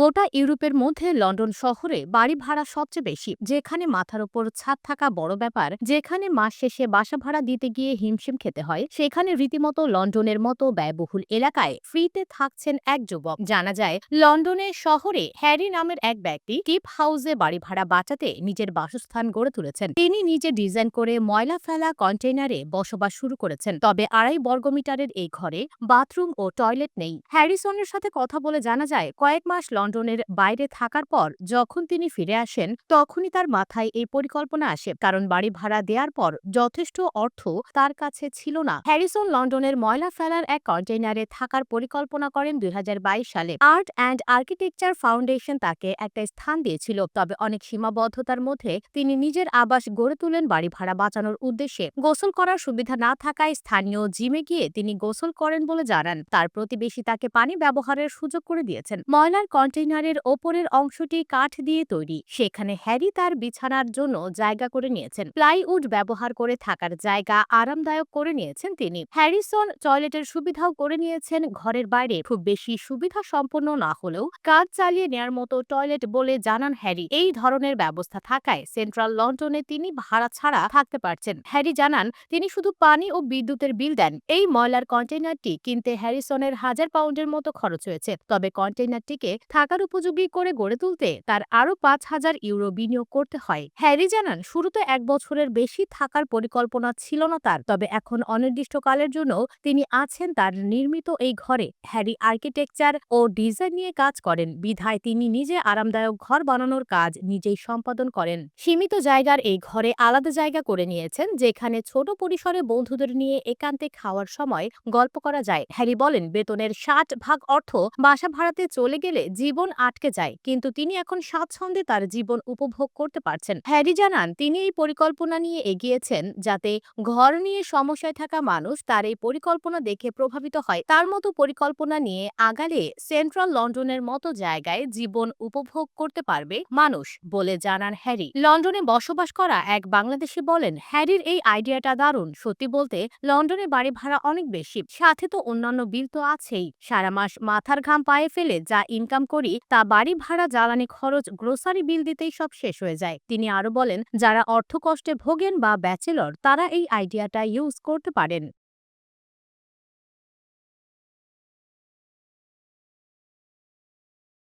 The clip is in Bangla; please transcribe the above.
গোটা ইউরোপের মধ্যে লন্ডন শহরে বাড়ি ভাড়া সবচেয়ে বেশি, যেখানে মাথার ওপর ছাদ থাকা বড় ব্যাপার, যেখানে মাস শেষে বাসা ভাড়া দিতে গিয়ে হিমশিম খেতে হয়, সেখানে রীতিমতো লন্ডনের মতো ব্যয়বহুল এলাকায় ফ্রিতে থাকছেন এক যুবক। জানা যায় লন্ডনের শহরে হ্যারি নামের এক ব্যক্তি টিপ হাউসে বাড়ি ভাড়া বাঁচাতে নিজের বাসস্থান গড়ে তুলেছেন। তিনি নিজে ডিজাইন করে ময়লা ফেলা কন্টেইনারে বসবাস শুরু করেছেন। তবে আড়াই বর্গমিটারের এই ঘরে বাথরুম ও টয়লেট নেই। হ্যারিসনের সাথে কথা বলে জানা যায়, কয়েক মাস লন্ডনের বাইরে থাকার পর যখন তিনি ফিরে আসেন, তখনই তার মাথায় এই পরিকল্পনা আসে। কারণ বাড়ি ভাড়া দেওয়ার পর যথেষ্ট অর্থ তার কাছে ছিল না। হ্যারিসন লন্ডনের ময়লা ফেলার এক কন্টেইনারে থাকার পরিকল্পনা করেন দুই হাজার বাইশ সালে। আর্ট অ্যান্ড আর্কিটেকচার ফাউন্ডেশন তাকে একটা স্থান দিয়েছিল, তবে অনেক সীমাবদ্ধতার মধ্যে তিনি নিজের আবাস গড়ে তুলেন বাড়ি ভাড়া বাঁচানোর উদ্দেশ্যে। গোসল করার সুবিধা না থাকায় স্থানীয় জিমে গিয়ে তিনি গোসল করেন বলে জানান। তার প্রতিবেশী তাকে পানি ব্যবহারের সুযোগ করে দিয়েছেন। ময়লার কন্টেইনারের ওপরের অংশটি কাঠ দিয়ে তৈরি। সেখানে হ্যারি তার বিছানার জন্য জায়গা করে নিয়েছেন। প্লাইউড ব্যবহার করে থাকার জায়গা আরামদায়ক করে নিয়েছেন তিনি। হ্যারিসন টয়লেটের সুবিধাও করে নিয়েছেন ঘরের বাইরে। খুব বেশি সুবিধা সম্পন্ন না হলেও কাজ চালিয়ে নেয়ার মতো টয়লেট বলে জানান হ্যারি। এই ধরনের ব্যবস্থা থাকায় সেন্ট্রাল লন্ডনে তিনি ভাড়া ছাড়া থাকতে পারছেন। হ্যারি জানান, তিনি শুধু পানি ও বিদ্যুতের বিল দেন। এই ময়লার কন্টেইনারটি কিনতে হ্যারিসনের হাজার পাউন্ডের মতো খরচ হয়েছে। তবে কন্টেইনারটিকে থাকার উপযোগী করে গড়ে তুলতে তার আরও পাঁচ হাজার ইউরো বিনিয়োগ করতে হয়। হ্যারি জানান, শুরুতে এক বছরের বেশি থাকার পরিকল্পনা ছিল না তার, তবে এখন অনির্দিষ্টকালের জন্য তিনি আছেন তার নির্মিত এই ঘরে। হ্যারি আর্কিটেকচার ও ডিজাইন নিয়ে কাজ করেন, বিধায় তিনি নিজে আরামদায়ক ঘর বানানোর কাজ নিজেই সম্পাদন করেন। সীমিত জায়গার এই ঘরে আলাদা জায়গা করে নিয়েছেন, যেখানে ছোট পরিসরে বন্ধুদের নিয়ে একান্তে খাওয়ার সময় গল্প করা যায়। হ্যারি বলেন, বেতনের ষাট ভাগ অর্থ বাসা ভাড়াতে চলে গেলে জীবন আটকে যায়। কিন্তু তিনি এখন স্বাচ্ছন্দ্যে তার জীবন উপভোগ করতে পারছেন। হ্যারি জানান, তিনি এই পরিকল্পনা নিয়ে এগিয়েছেন যাতে ঘর নিয়ে সমস্যায় থাকা মানুষ তার এই পরিকল্পনা দেখে প্রভাবিত হয়। তার মতো পরিকল্পনা নিয়ে আগালে সেন্ট্রাল লন্ডনের মতো জায়গায় জীবন উপভোগ করতে পারবে মানুষ, বলে জানান হ্যারি। লন্ডনে বসবাস করা এক বাংলাদেশি বলেন, হ্যারির এই আইডিয়াটা দারুণ। সত্যি বলতে, লন্ডনে বাড়ি ভাড়া অনেক বেশি। সাথে তো অন্যান্য বিল তো আছেই। সারা মাস মাথার ঘাম পায়ে ফেলে যা ইনকাম করি তা বাড়ি ভাড়া, জ্বালানি খরচ গ্রোসারি বিল দিতেই সব শেষ হয়ে যায়। তিনি আরও বলেন, যারা অর্থকষ্টে ভোগেন বা ব্যাচেলর তারা এই আইডিয়াটা ইউজ করতে পারেন।